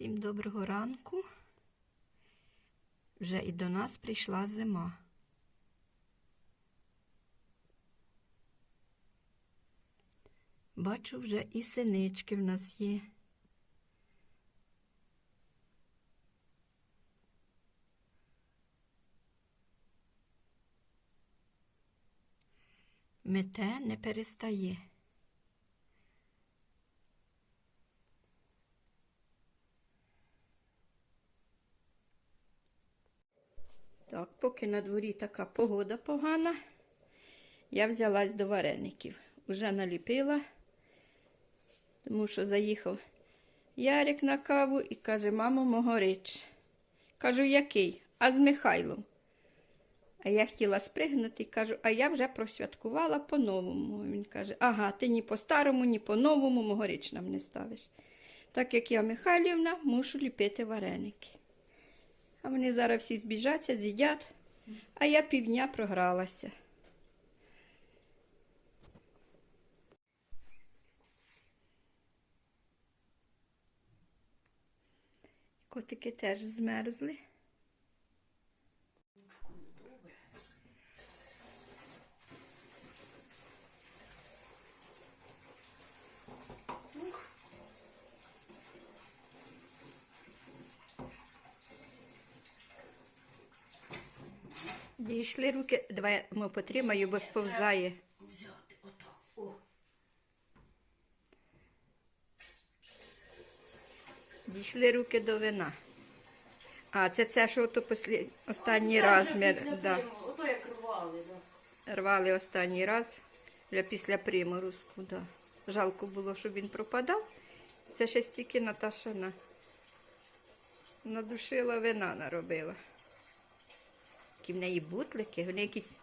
Всім доброго ранку. Вже і до нас прийшла зима. Бачу, вже і синички в нас є. Мете не перестає. Так, поки на дворі така погода погана, я взялась до вареників. Уже наліпила, тому що заїхав Ярик на каву і каже, мамо, могорич. Кажу, який? А з Михайлом. А я хотіла спригнути і кажу, а я вже просвяткувала по-новому. Він каже, ага, ти ні по-старому, ні по-новому могорич нам не ставиш. Так як я Михайлівна, мушу ліпити вареники. А вони зараз всі збіжаться, з'їдять, а я півдня програлася. Котики теж змерзли. Дійшли руки, давай я йому потримаю, бо сповзає. Взяти отак. О. Дійшли руки до вина. А, це це, що ото послід... останній розмір. Да. Ото як рвали, да. Рвали останній раз вже після приморозку. Да. Жалко було, щоб він пропадав. Це ще стільки Наташа на... надушила вина наробила. Які в неї бутлики, вони якісь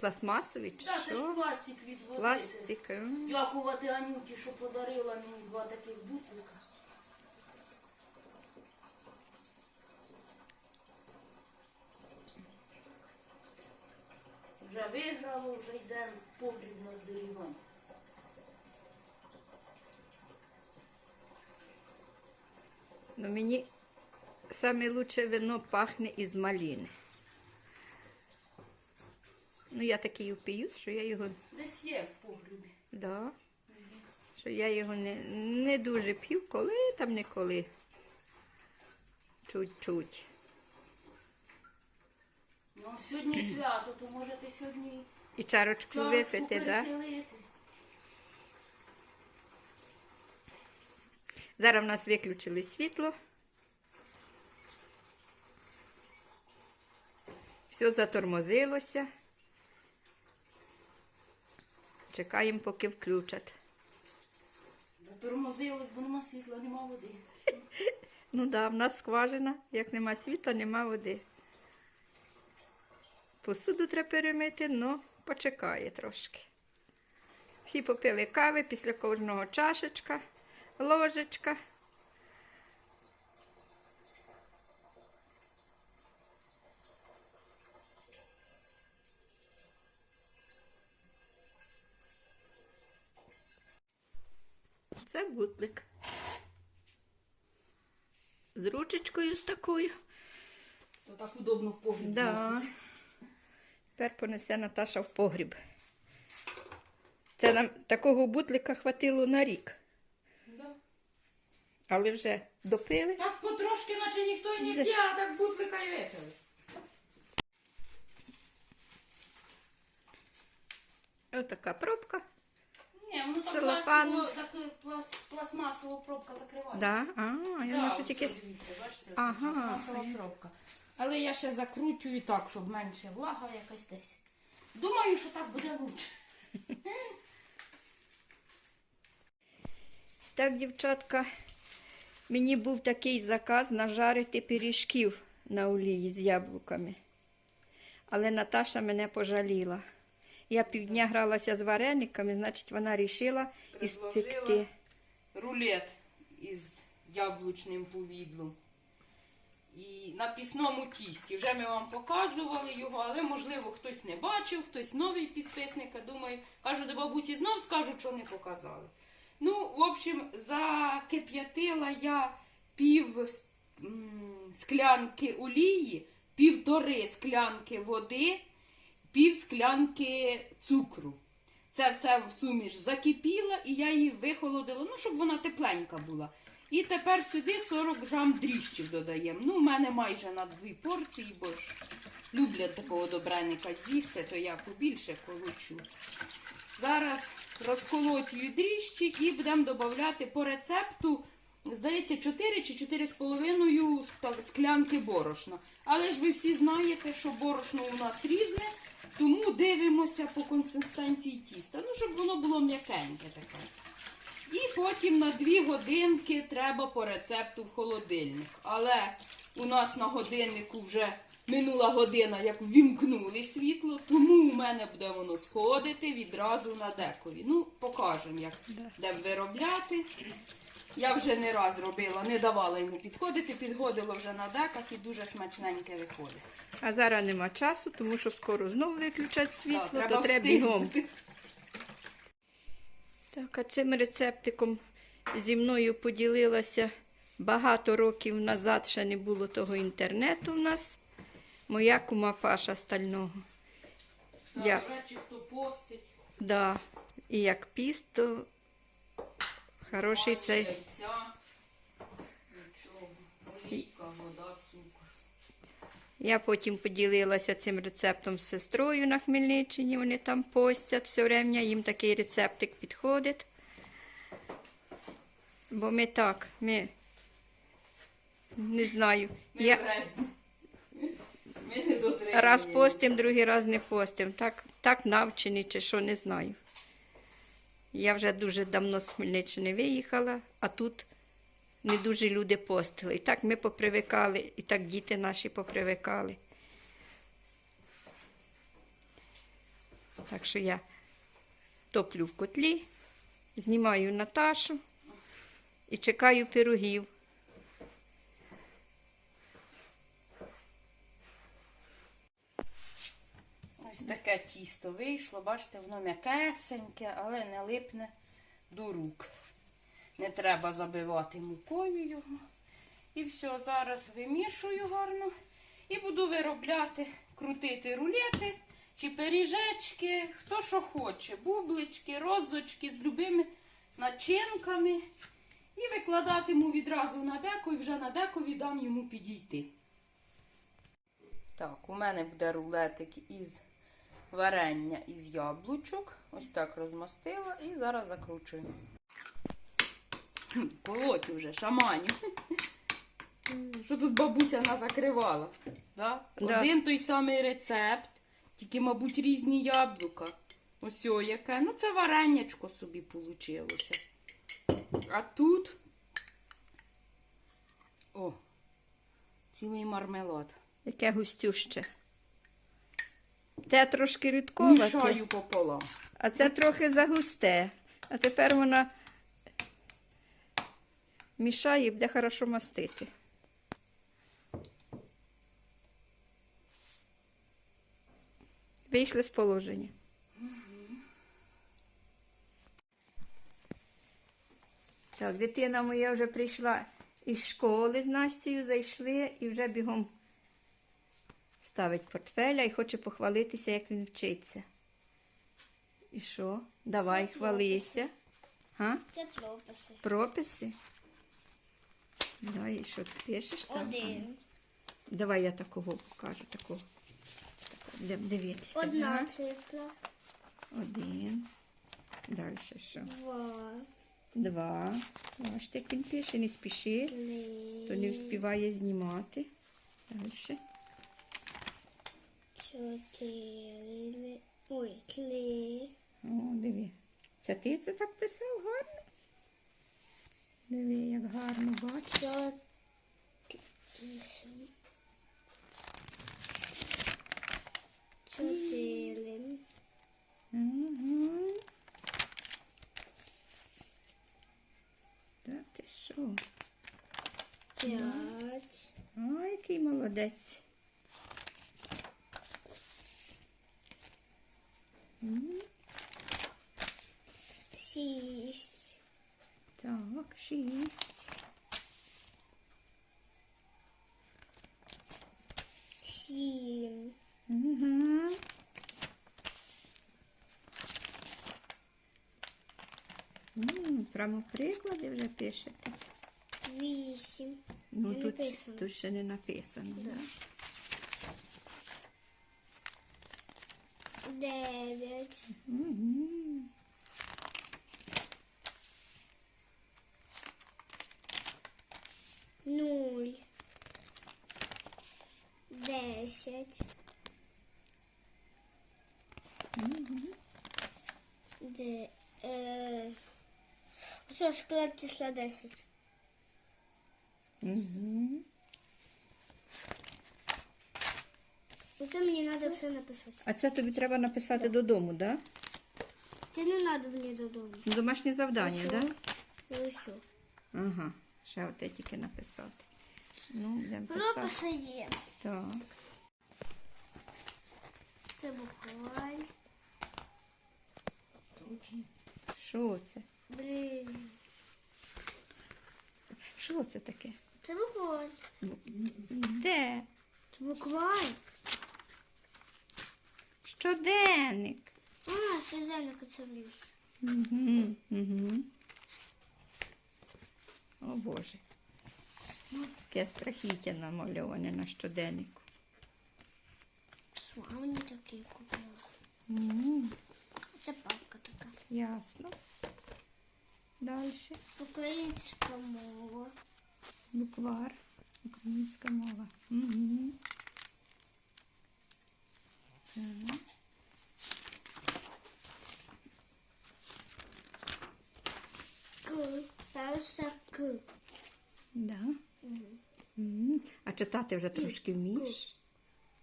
пластмасові чи Да, це ж що? пластик від води. Пластик. м. Дякувати Анюті, що подарила мені два таких бутлика. Вже виграло, вже йде в погріб на зберігання. Ну, мені саме лучше вино пахне із маліни. Ну, я такий упію, що я його, Десь є в погрібі. да, що я його не, не дуже п'ю, коли там не коли. Чуть-чуть. Ну, сьогодні свято, то можете сьогодні І чарочку чарочку випити, да? Зараз в нас виключили світло. Все затормозилося. Чекаємо, поки включать. Затормозилось, бо нема світла, нема води. Ну так, да, в нас скважина. Як нема світла, нема води. Посуду треба перемити, але почекає трошки. Всі попили кави після кожного чашечка, ложечка. Це бутлик. З ручечкою з такою. То так удобно в погріб Да. Тепер понесе Наташа в погріб. Це нам такого бутлика хватило на рік, Да. але вже допили. Так потрошки, наче ніхто і не п'є, а так бутлика й випили. Ось така пробка. Ні, воно пластиково, зак- плас- пластмасова пробка закриває. Да? А, я Да, ось тільки. дивіться, бачите, Ага. пластмасова пробка. Але я ще закручую так, щоб менше влага якась десь. Думаю, що так буде лучше. Так, дівчатка, мені був такий заказ нажарити пиріжків на олії з яблуками. Але Наташа мене пожаліла. Я півдня гралася з варениками, значить, вона вирішила іспекти. рулет із яблучним повідлом. І на пісному тісті. Вже ми вам показували його, але можливо хтось не бачив, хтось новий підписник. а Думаю, кажу до бабусі, знов скажу, що не показали. Ну, в общем, закип'ятила я пів склянки олії, півтори склянки води, пів склянки цукру. Це все в суміш закипіла, і я її вихолодила, ну, щоб вона тепленька була. І тепер сюди 40 грам дріжджів додаємо. Ну, у мене майже на дві порції, бо ж люблять такого добреника з'їсти, то я побільше колочу. Зараз розколотюю дріжджі і будемо додавати по рецепту, здається, 4 чи 4,5 склянки борошна. Але ж ви всі знаєте, що борошно у нас різне, тому дивимося по консистенції тіста. Ну, щоб воно було м'якеньке таке. І потім на 2 годинки треба по рецепту в холодильник. Але у нас на годиннику вже минула година, як ввімкнули світло, тому у мене буде воно сходити відразу на декові. Ну, покажемо, як будемо виробляти. Я вже не раз робила, не давала йому підходити, підходило вже на деках і дуже смачненьке виходить. А зараз нема часу, тому що скоро знову виключать світло, Так, то треба бігом. Так, а цим рецептиком зі мною поділилася багато років назад, ще не було того інтернету в нас. Моя кума Паша Стального. Я, До речі, хто постить, да, і як піст, то хороший цей. яйця, нічого, олійка, вода, цукор. Я потім поділилася цим рецептом з сестрою на Хмельниччині. Вони там постять все время, їм такий рецептик підходить. Бо ми так, ми не знаю. Ми Я Ми не дотримуємо. раз постим, другий раз не постим. Так, так навчені чи що, не знаю. Я вже дуже давно з Хмельниччини виїхала, а тут не дуже люди постили. І так ми попривикали, і так діти наші попривикали. Так що я топлю в котлі, знімаю Наташу і чекаю пирогів. Ось таке тісто вийшло, бачите, воно м'якесеньке, але не липне до рук. Не треба забивати мукою його. І все, зараз вимішую гарно і буду виробляти, крутити рулети чи пиріжечки, хто що хоче, бублички, розочки з любими начинками. І викладатиму відразу на деко і вже на деко віддам йому підійти. Так, у мене буде рулетик із варення із яблучок. Ось так розмастила і зараз закручую. Колоть уже, шаманю. Що тут бабуся назакривала? Да? Да. Один той самий рецепт, тільки, мабуть, різні яблука. Ось яке. Ну, це варенячко собі вийшло. А тут. О, цілий мармелад. Яке густюще. Те трошки рідковате, Мішаю пополам. а це трохи загусте. А тепер вона мішає і буде хорошо мастити. Вийшли з положення. Так, дитина моя вже прийшла із школи з Настею, зайшли і вже бігом ставить портфеля і хоче похвалитися, як він вчиться. І що? Давай, хвалися. Га? Це прописи. Прописи? Дай, і що ти пишеш там? Один. Давай я такого покажу, такого. Так, Будемо дивитися. Одна га? цифра. Один. Далі що? Два. Два. Бачите, як він пише, не спіши, то не Три. встигає знімати. Далі. Чотири. Ой, три. О, диви. Це ти це так писав гарно? Диви, як гарно бачиш. Чотири. Чотири. Угу. Та ти що? П'ять. Ой, який молодець. Шість. Так, шість. Сім. Угу. Прямо приклади вже пишете. Вісім. Ну, тут, тут ще не написано, так? Да. Да? Дев'ять. Угу. Нуль. Десять. Де, е, що склад числа 10? Угу. Оце мені треба все написати. А це тобі треба написати додому, так? Да? Це не треба мені додому. Домашнє завдання, так? Да? І. Ага, ще оте тільки написати. Ну, будемо писати. Прописи є. Так. Це букваль. Що це? Блін. Що це таке? Це букваль. Де? Це букваль. Щоденник. А, Сюзанна Коцеліс. Угу, угу. О Боже. Таке страхіття намальоване на щоденнику. Мамі такий купила. Угу. Це папка така. Ясно. Далі. Українська мова. Буквар. Українська мова. Угу. Так. К. Да. Мгм. А читати вже трошки вмієш?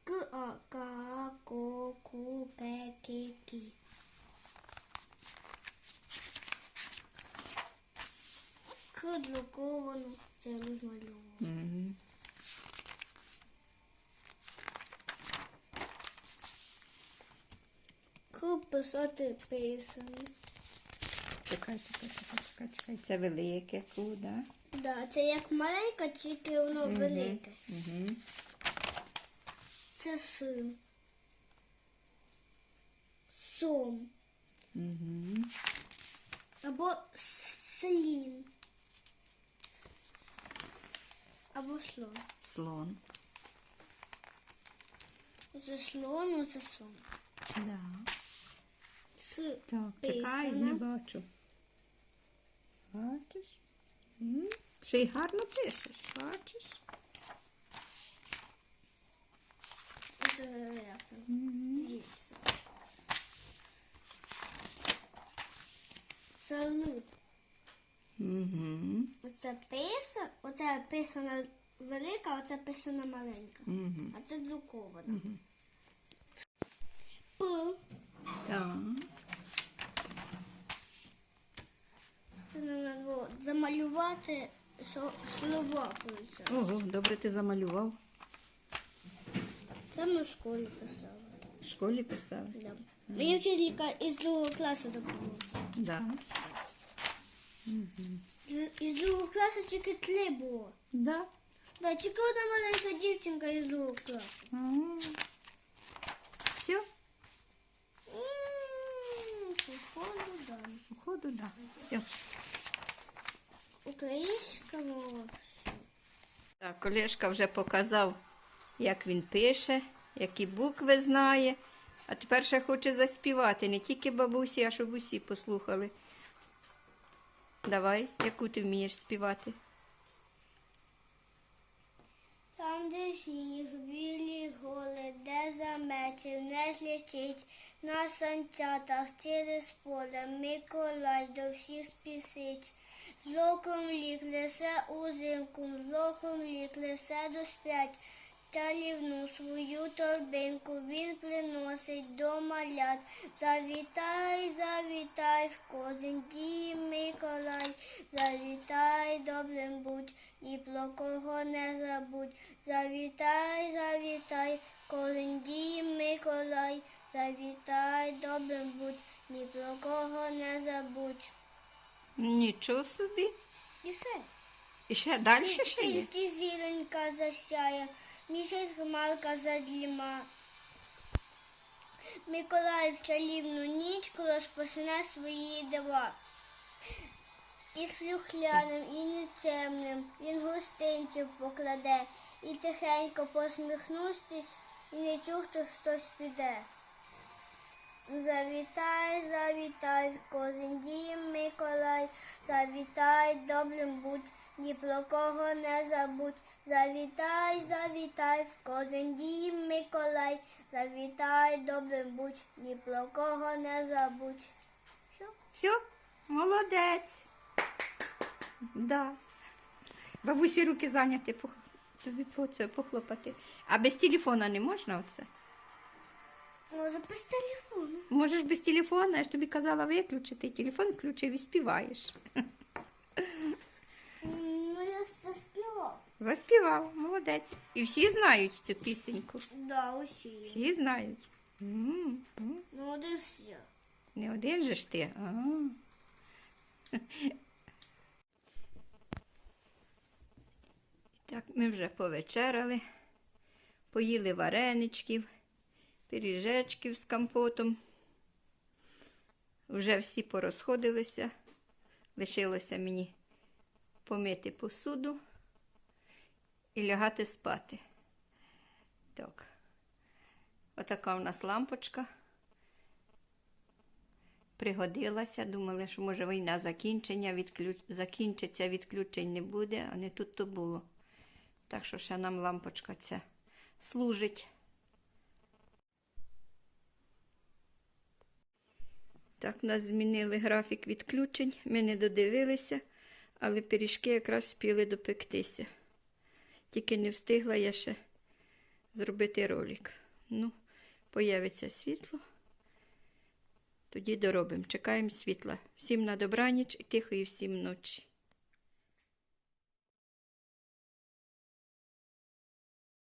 К, А, К, А, Ко, Ку, Ке, Ки, Ки. К друковано, це розмальовано. Мгм. К писати писані. Чекай, чекай, чекай, чекай, чекай. Це велике куда? Да, це як маленька, тільки воно велике. Угу. Це син. Сом. Угу. Або слін. Або слон. Слон. Це слон, це сон. Да. С Так, чекай, писано. не бачу. Бачиш? М, Ще й гарно пишеш, бачиш? Це як там? Дивіться. Це Л. Угу. Оце писано, оце писана велика, оце писана маленька. Угу. А це друкована. П. Так. Це замалювати слова. пишеться. Ого, добре ти замалював. Це ми в школі писали. В школі писав. Да. Мені вчителька із другого класу допомогла. Да. Із другого класу тільки три було. Да. Да, тільки одна маленька дівчинка із другого класу. Все, М, Походу, да. походу, да. Все. Українська мова. Так, Олешка вже показав, як він пише, які букви знає. А тепер ще хоче заспівати не тільки бабусі, а щоб усі послухали. Давай, яку ти вмієш співати? Там, де сніг, білі голи, де заметів не злічить, на санчатах через поле Миколай до всіх спісить. З локом лік несе узимку, з локом лік несе до сп'ять. Чарівну свою торбинку він приносить до малят. Завітай, завітай в кожен дім Миколай. Завітай, добрим будь, ні про кого не забудь. Завітай, завітай, кожен дім Миколай. Завітай, добрим будь, ні про кого не забудь. Нічого собі. І все. І ще далі ще є. Тільки зіронька засяє, місяць хмарка задліма. Миколай в чарівну нічку розпочне свої дива. І слюхляним, і нечемним він гостинців покладе, і тихенько посміхнувшись, і не чув, хто хтось піде. Завітай, завітай, в кожен дім, Миколай, завітай, добрим будь, ні про кого не забудь. Завітай, завітай, в кожен дім, Миколай, завітай, добрим будь, ні про кого не забудь. Що? Все, молодець. Да. Бабусі руки зайняті, тобі по це похлопати. А без телефона не можна оце? Може, без телефону. Можеш без телефона, я ж тобі казала виключити. Телефон включив і співаєш. Ну, я заспівав. Заспівав, молодець. І всі знають цю пісеньку. Да, усі. Всі знають. М, м. Ну, один всі. Не один же ж ти. А. Так, ми вже повечеряли, поїли вареничків, пиріжечків з компотом. Вже всі порозходилися. Лишилося мені помити посуду і лягати спати. Так. Отака у нас лампочка пригодилася. Думали, що може війна закінчення, відключ... закінчиться, відключень не буде, а не тут то було. Так що ще нам лампочка ця служить. Так, нас змінили графік відключень. Ми не додивилися, але пиріжки якраз встигли допектися. Тільки не встигла я ще зробити ролик. Ну, появиться світло. Тоді доробимо. Чекаємо світла. Всім на добраніч і тихої всім ночі.